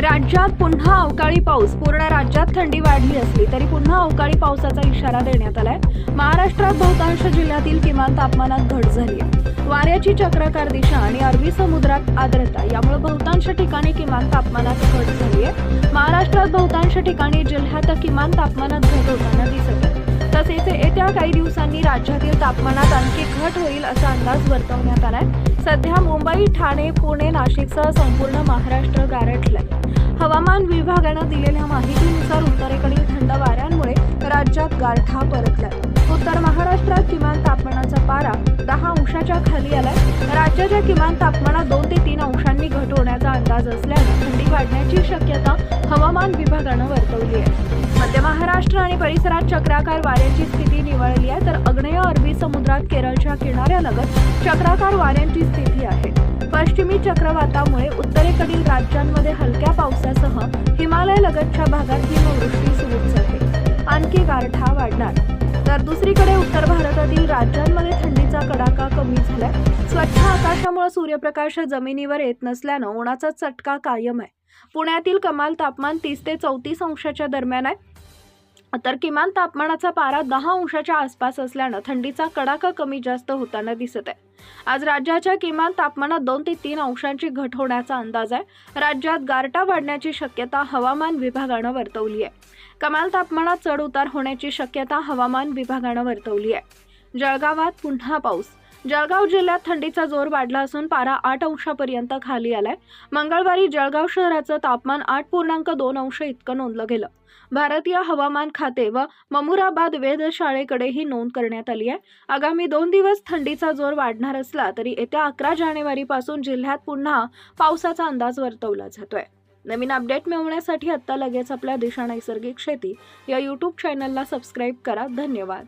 राज्यात पुन्हा अवकाळी पाऊस. पूर्ण राज्यात थंडी वाढली असली तरी पुन्हा अवकाळी पावसाचा इशारा देण्यात आलाय. महाराष्ट्रात बहुतांश जिल्ह्यातील किमान तापमानात घट झाली आहे. वाऱ्याची चक्राकार दिशा आणि अरबी समुद्रात आर्द्रता यामुळे बहुतांश ठिकाणी किमान तापमानात घट झाली आहे. महाराष्ट्रात बहुतांश ठिकाणी जिल्ह्यात किमान तापमानात घट होताना दिसत आहे. तसेच येत्या काही दिवसांनी राज्यातील तापमानात आणखी घट होईल असा अंदाज वर्तवण्यात आलाय. सध्या मुंबई ठाणे पुणे नाशिकसह संपूर्ण महाराष्ट्र गारठलाय. हवामान विभागानं दिलेल्या माहितीनुसार उत्तरेकडील थंड वाऱ्यांमुळे राज्यात गारठा परतलाय. उत्तर महाराष्ट्रात किमान तापमानाचा पारा दहा अंशाच्या खाली आलाय. राज्याच्या किमान तापमानात दोन ते तीन अंशांनी घट होण्याचा अंदाज असल्यानं थंडी वाढण्याची शक्यता हवामान विभागानं वर्तवली आहे. मध्य महाराष्ट्र आणि परिसरात चक्राकार वाऱ्यांची स्थिती निवळली आहे तर अग्नेय अरबी समुद्रात केरळच्या किनाऱ्यालगत चक्राकार वाऱ्यांची स्थिती आहे. पश्चिमी चक्रवातामुळे उत्तरेकडील राज्यांमध्ये हलक्या पावसासह हिमालय लगतच्या भागात हिमवृष्टी सुरूच आहे. आणखी गारठा वाढणार. तर दुसरीकडे उत्तर भारतातील राज्यांमध्ये थंडीचा कडाका कमी झालाय. स्वच्छ आकाशामुळे सूर्यप्रकाश जमिनीवर येत नसल्यानं उन्हाचा चटका कायम आहे. पुण्यातील कमाल तापमान तीस ते चौतीस अंशाच्या दरम्यान आहे. तर किमान तापमानाचा पारा दहा अंशाच्या आसपास असल्यानं थंडीचा कडाका कमी जास्त होताना दिसत आहे. आज राज्याच्या किमान तापमानात दोन ते तीन अंशांची घट होण्याचा अंदाज आहे. राज्यात गारटा वाढण्याची शक्यता हवामान विभागानं वर्तवली आहे. कमाल तापमानात चढ उतार होण्याची शक्यता हवामान विभागानं वर्तवली आहे. जळगावात पुन्हा पाऊस. जळगाव जिल्ह्यात थंडीचा जोर वाढला असून पारा आठ अंशापर्यंत खाली आलाय. मंगळवारी जळगाव शहराचं तापमान आठ पूर्णांक दोन अंश इतकं नोंदलं गेलं. भारतीय हवामान खाते व ममुराबाद वेधशाळेकडे ही नोंद करण्यात आली आहे. आगामी दोन दिवस थंडीचा जोर वाढणार असला तरी येत्या अकरा जानेवारीपासून जिल्ह्यात पुन्हा पावसाचा अंदाज वर्तवला जातोय. नवीन अपडेट मिळवण्यासाठी आत्ता लगेच आपल्या दिशा नैसर्गिक शेती या यूट्यूब चॅनलला सबस्क्राईब करा. धन्यवाद.